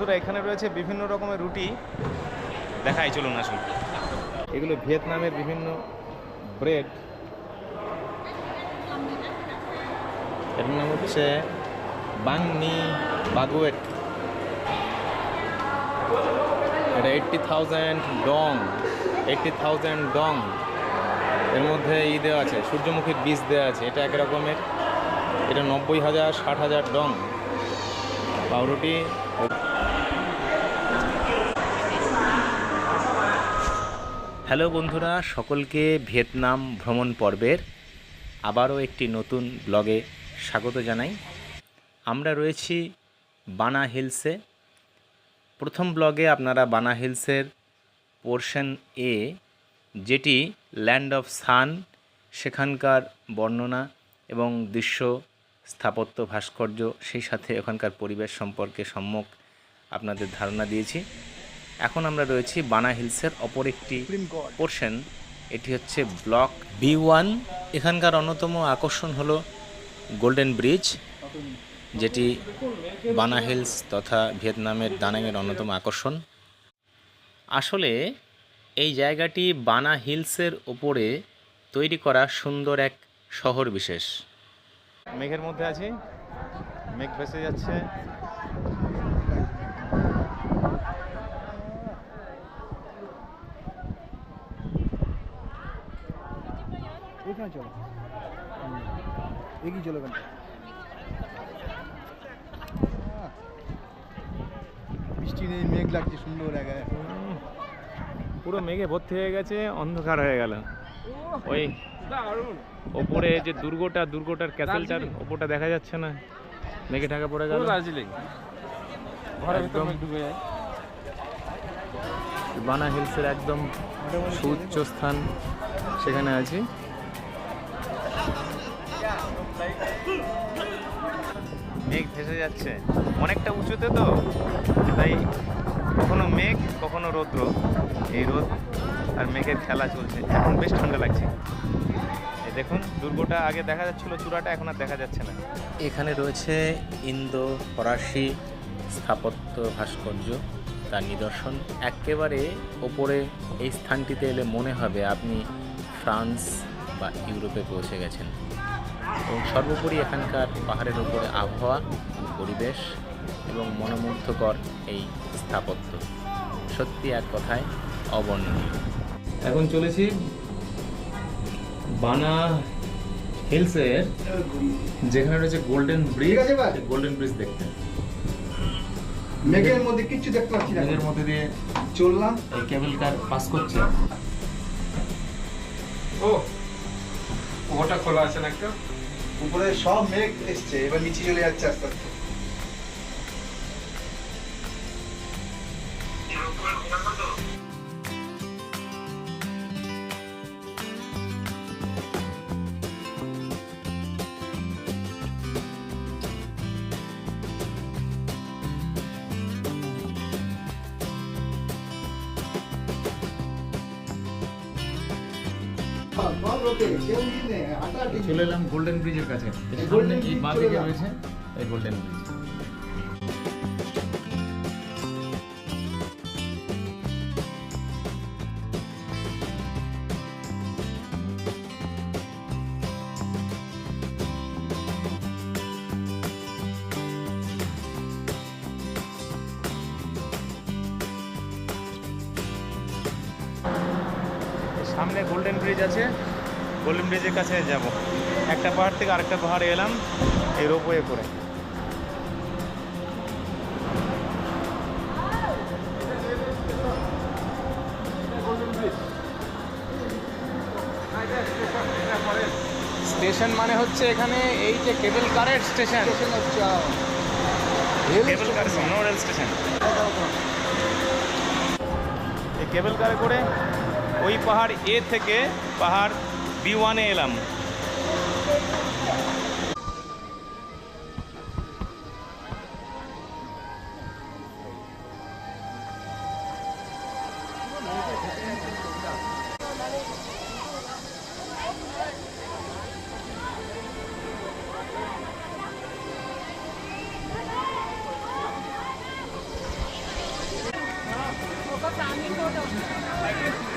বন্ধুরা, এখানে রয়েছে বিভিন্ন রকমের রুটি। দেখাই, চলুন আসুন। এগুলো ভিয়েতনামের বিভিন্ন ব্রেড। এর নাম হচ্ছে বাংনি বাগুয়েট। এটা eighty thousand dong eighty thousand dong এর মধ্যে ই দেওয়া আছে, সূর্যমুখীর বীজ দেওয়া আছে। এটা এক রকমের। এটা নব্বই হাজার, ষাট হাজার ডং পাউরুটি। হ্যালো বন্ধুরা, সকলকে ভিয়েতনাম ভ্রমণ পর্বের আবারও একটি নতুন ব্লগে স্বাগত জানাই। আমরা রয়েছি বানা হিলসে। প্রথম ব্লগে আপনারা বানা হিলসের পোর্শন এ, যেটি ল্যান্ড অফ সান, সেখানকার বর্ণনা এবং দৃশ্য, স্থাপত্য, ভাস্কর্য, সেই সাথে ওখানকার পরিবেশ সম্পর্কে সম্যক আপনাদের ধারণা দিয়েছি। এখন আমরা রয়েছি বানা হিলসের অপর একটি পোর্শন এটি হচ্ছে ব্লক বি ওয়ান এখানকার অন্যতম আকর্ষণ হলো গোল্ডেন ব্রিজ যেটি বানা হিলস তথা ভিয়েতনামের দানাংয়ের অন্যতম আকর্ষণ। আসলে এই জায়গাটি বানা হিলসের ওপরে তৈরি করা সুন্দর এক শহর বিশেষ। মেঘের মধ্যে আছি। মেঘ ভেসে যাচ্ছে। চলো। এগিয়ে চলো কেন বৃষ্টি নেই মেঘ লাগছে সুন্দর জায়গায় পুরো মেঘে ভর্তি হয়ে গেছে অন্ধকার হয়ে গেল। ওই ওপরে যে দুর্গটা দুর্গটার ক্যাসেলটার ওপরটা দেখা যাচ্ছে না। মেঘে ঢাকা পড়ে গেল। দার্জিলিং। একদম। বানা হিলসের একদম সুউচ্চ স্থান সেখানে আছি। মেঘ ভেসে যাচ্ছে। অনেকটা উঁচুতে তো, তাই কখনো মেঘ, কখনো রৌদ্র। এই রোদ আর মেঘের খেলা চলছে। এখন বেশ ঠান্ডা লাগছে। দেখুন, দুর্গটা আগে দেখা যাচ্ছিল, চূড়াটা এখন আর দেখা যাচ্ছে না। এখানে রয়েছে ইন্দো ফরাসি স্থাপত্য ভাস্কর্য। তার নিদর্শন একেবারে ওপরে এই স্থানটিতে এলে মনে হবে আপনি ফ্রান্স বা ইউরোপে পৌঁছে গেছেন। এবং সর্বোপরি এখানকার পাহাড়ের উপরে আবহাওয়া পরিবেশ এবং মনোমুগ্ধকর এই স্থাপত্য। সত্যি এক কথায় অবর্ণনীয়। এখন চলেছি বানা হিলসের যেখানে রয়েছে গোল্ডেন ব্রিজ আছে গোল্ডেন ব্রিজ দেখতে। মেঘের মধ্যে কিচ্ছু দেখতে পাচ্ছি না মেঘের মধ্যে দিয়ে চললাম। এই কেবল কার পাস করছে। ও ওটা খোলা আছে না একটা? উপরে সব মেঘ এসছে এবার নিচে চলে যাচ্ছে আস্তে আস্তে। চলে এলাম গোল্ডেন ব্রিজের কাছে। সামনে এই বাঁ দিকে রয়েছে এই গোল্ডেন ব্রিজ সামনে গোল্ডেন ব্রিজ আছে। গোল্ডেন ব্রিজের কাছে যাব। একটা পাহাড় থেকে আরেকটা পাহাড়ে এলাম এই রোপওয়ে করে। স্টেশন মানে হচ্ছে এখানে এই যে কেবল কারের station cable car no rail station এই কেবল কারে করে ওই পাহাড় এ থেকে পাহাড় বি ওয়ানে এলাম Thank you.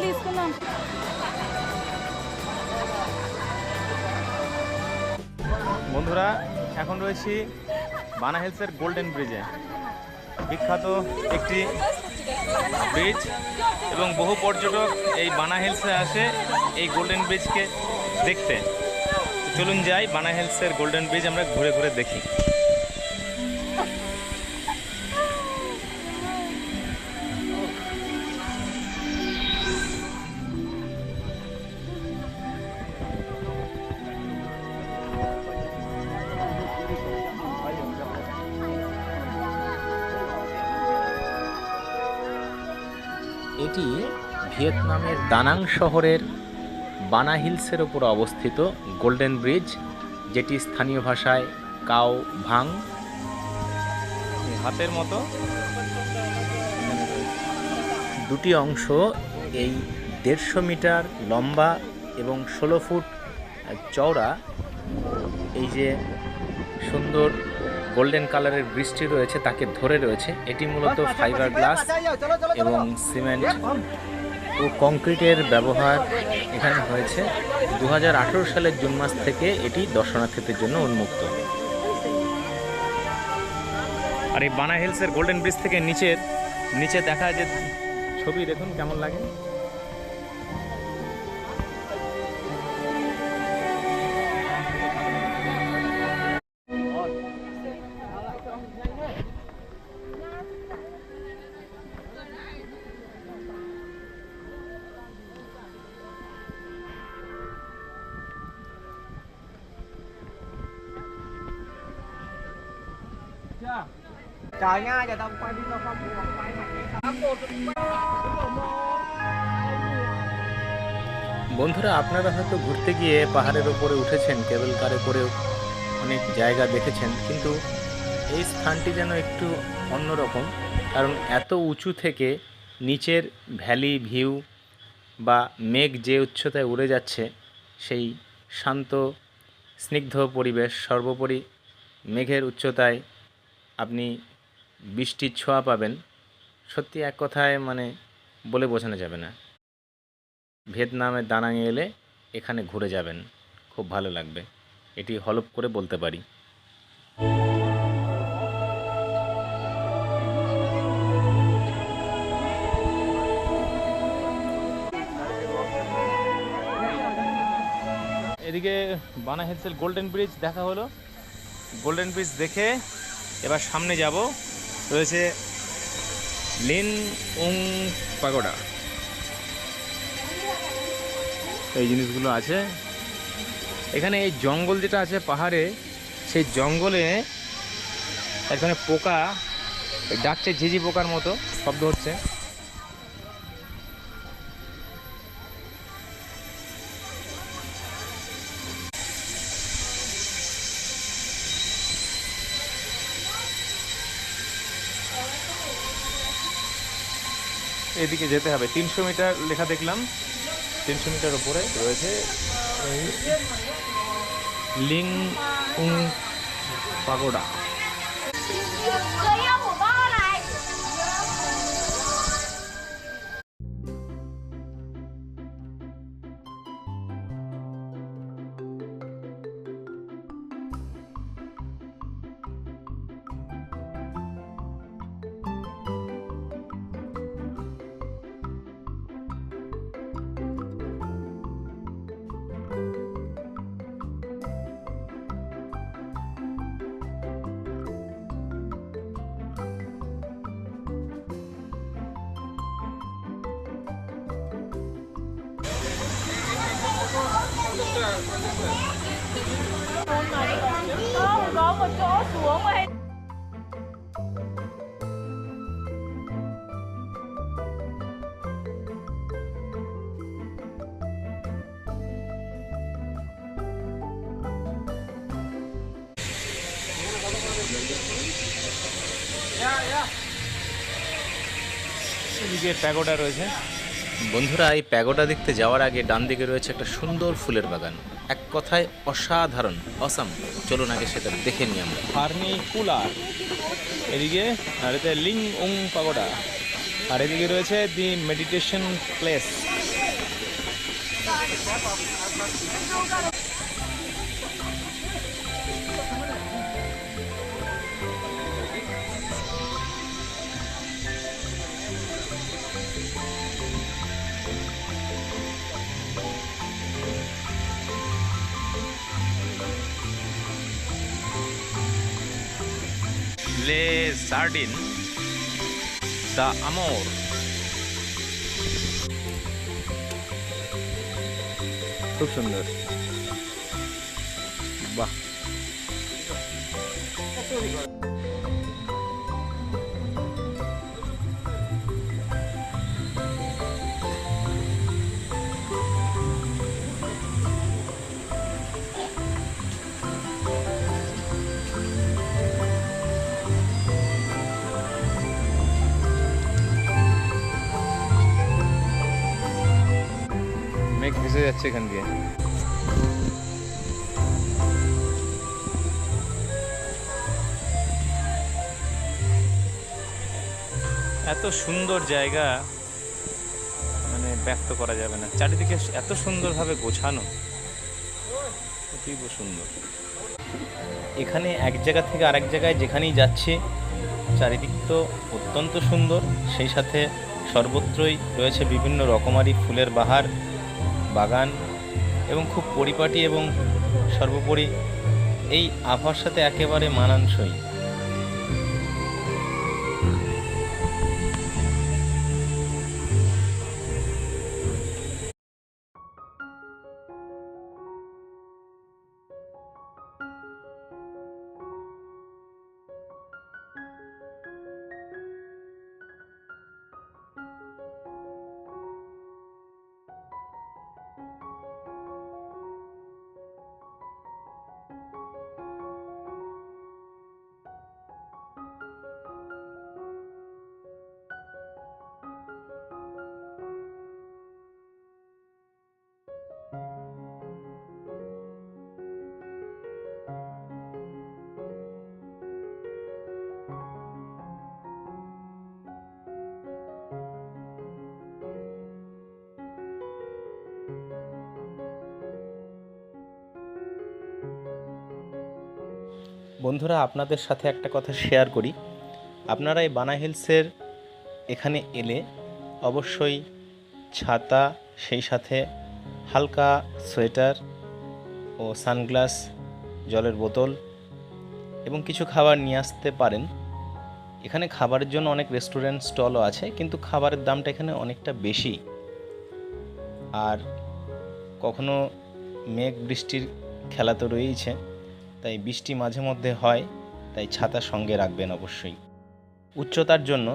ఆడికెళ్ళి తీసుకుందాం বন্ধুরা এখন রয়েছি বানা হিলসের গোল্ডেন ব্রিজে বিখ্যাত একটি ব্রিজ এবং বহু পর্যটক এই বানা হিলসে আসে এই গোল্ডেন ব্রিজকে দেখতে চলুন যাই বানা হিলসের গোল্ডেন ব্রিজ আমরা ঘুরে ঘুরে দেখি এটি ভিয়েতনামের দানাং শহরের বানা হিলসের ওপর অবস্থিত গোল্ডেন ব্রিজ যেটি স্থানীয় ভাষায় কাও ভাং। হাতের মতো। দুটি অংশ এই দেড়শো মিটার লম্বা এবং ষোলো ফুট চওড়া। এই যে সুন্দর গোল্ডেন কালারের বৃষ্টি রয়েছে তাকে ধরে রয়েছে। এটি মূলত ফাইবার গ্লাস এবং সিমেন্ট ও কংক্রিটের ব্যবহার এখানে হয়েছে। দু হাজার আঠেরো সালের জুন মাস থেকে এটি দর্শনার্থীদের জন্য উন্মুক্ত। আর এই বানা হিলসের গোল্ডেন ব্রিজ থেকে নিচের নিচে দেখা যে ছবি দেখুন কেমন লাগে। Trời nha, giờ tao quay video không quay বন্ধুরা আপনারা হয়তো ঘুরতে গিয়ে পাহাড়ের ওপরে উঠেছেন কেবল কারে করেও অনেক জায়গা দেখেছেন কিন্তু এই স্থানটি যেন একটু অন্যরকম কারণ এত উঁচু থেকে নিচের ভ্যালি ভিউ বা মেঘ যে উচ্চতায় উড়ে যাচ্ছে সেই শান্ত স্নিগ্ধ পরিবেশ সর্বোপরি মেঘের উচ্চতায় আপনি বৃষ্টির ছোঁয়া পাবেন, সত্যি এক কথায় মানে বলে বোঝানো যাবে না। ভিয়েতনামের দানাঙে এলে এখানে ঘুরে যাবেন, খুব ভালো লাগবে। এটি হলপ করে বলতে পারি। এদিকে বানা হেলসেল গোল্ডেন ব্রিজ দেখা হলো। গোল্ডেন ব্রিজ দেখে এবার সামনে যাব। রয়েছে লিন উং পাগোডা। এই জিনিসগুলো আছে। এখানে এই জঙ্গল যেটা আছে পাহাড়ে, সেই জঙ্গলে এখানে পোকা, ডাকছে ঝিঝি পোকার মতো, শব্দ হচ্ছে। এদিকে যেতে হবে। তিনশো মিটার লেখা দেখলাম। তিনশো মিটার উপরে রয়েছে লিং পাগোডা। এদিকে প্যাগোডা রয়েছে। বন্ধুরা এই প্যাগোডা দেখতে যাওয়ার আগে ডান দিকে রয়েছে একটা সুন্দর ফুলের বাগান। এক কথায় অসাধারণ অসাম চলুন আগে সেটা দেখে নিই আমরা। ফার্নি কুলার এদিকে আর এতে লিং উং পাগোডা। আর এদিকে রয়েছে দি মেডিটেশন প্লেস। লে সার্ডিন দ্য আমোর। খুব সুন্দর। বাহ। মেঘ ভেসে যাচ্ছে এখান দিয়ে। এত সুন্দর জায়গা মানে ব্যক্ত করা যাবে না। চারিদিকে এত সুন্দরভাবে গোছানো, অতীব সুন্দর। এখানে এক জায়গা থেকে আরেক জায়গায় যেখানেই যাচ্ছি, চারিদিক তো অত্যন্ত সুন্দর। সেই সাথে সর্বত্রই রয়েছে বিভিন্ন রকমারি ফুলের বাহার বাগান এবং খুব পরিপাটি এবং সর্বোপরি এই আবহাওয়ার সাথে একেবারে মানানসই। বন্ধুরা, আপনাদের সাথে একটা কথা শেয়ার করি। আপনারা এই বানা হিলসের এখানে এলে অবশ্যই ছাতা, সেই সাথে হালকা সোয়েটার ও সানগ্লাস, জলের বোতল এবং কিছু খাবার নিয়ে আসতে পারেন। এখানে খাবারের জন্য অনেক রেস্টুরেন্ট স্টলও আছে, কিন্তু খাবারের দামটা এখানে অনেকটা বেশি। আর কখনো মেঘ বৃষ্টির খেলা তো রয়েইছে। তাই বৃষ্টি মাঝে মধ্যে হয়, তাই ছাতা সঙ্গে রাখবেন অবশ্যই। উচ্চতার জন্য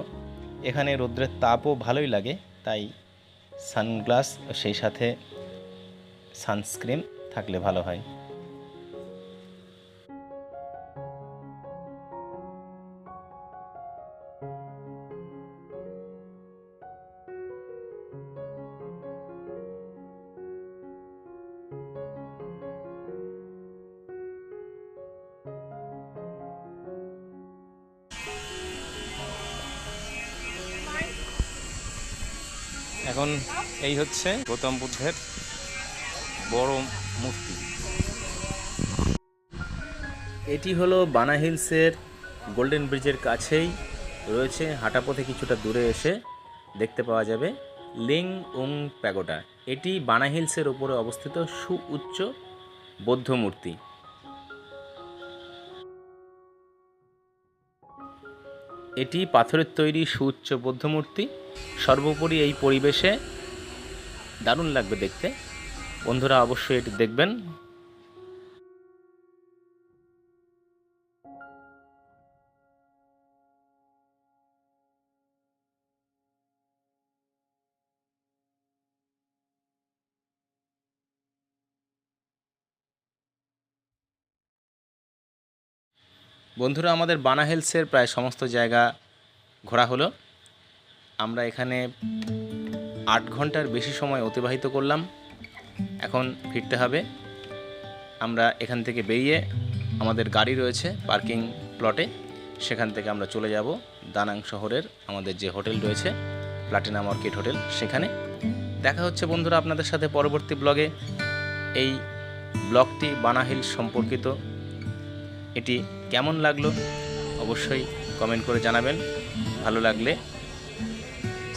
এখানে রৌদ্রের তাপও ভালোই লাগে, তাই সানগ্লাস সেই সাথে সানস্ক্রিন থাকলে ভালো হয়। এখন এই হচ্ছে গৌতম বুদ্ধের বড় মূর্তি। এটি হলো বানা হিলসের গোল্ডেন ব্রিজের কাছেই রয়েছে, হাঁটা পথে কিছুটা দূরে এসে দেখতে পাওয়া যাবে লিং উং প্যাগোডা। এটি বানা হিলসের ওপরে অবস্থিত সুউচ্চ বৌদ্ধ মূর্তি। এটি পাথরের তৈরি সুউচ্চ বৌদ্ধ মূর্তি। সর্বোপরি এই পরিবেশে দারুণ লাগবে দেখতে। বন্ধুরা অবশ্যই এটি দেখবেন। বন্ধুরা, আমাদের বানা হিলসের প্রায় সমস্ত জায়গা ঘোরা হলো। আমরা এখানে আট ঘণ্টার বেশি সময় অতিবাহিত করলাম। এখন ফিরতে হবে। আমরা এখান থেকে বেরিয়ে আমাদের গাড়ি রয়েছে পার্কিং প্লটে। সেখান থেকে আমরা চলে যাব দানাং শহরের আমাদের যে হোটেল রয়েছে, প্লাটিনাম অর্কিড হোটেল। সেখানে দেখা হচ্ছে বন্ধুরা আপনাদের সাথে পরবর্তী ব্লগে। এই ব্লগটি বানাহিল সম্পর্কিত। এটি কেমন লাগল? অবশ্যই কমেন্ট করে জানাবেন। ভালো লাগলে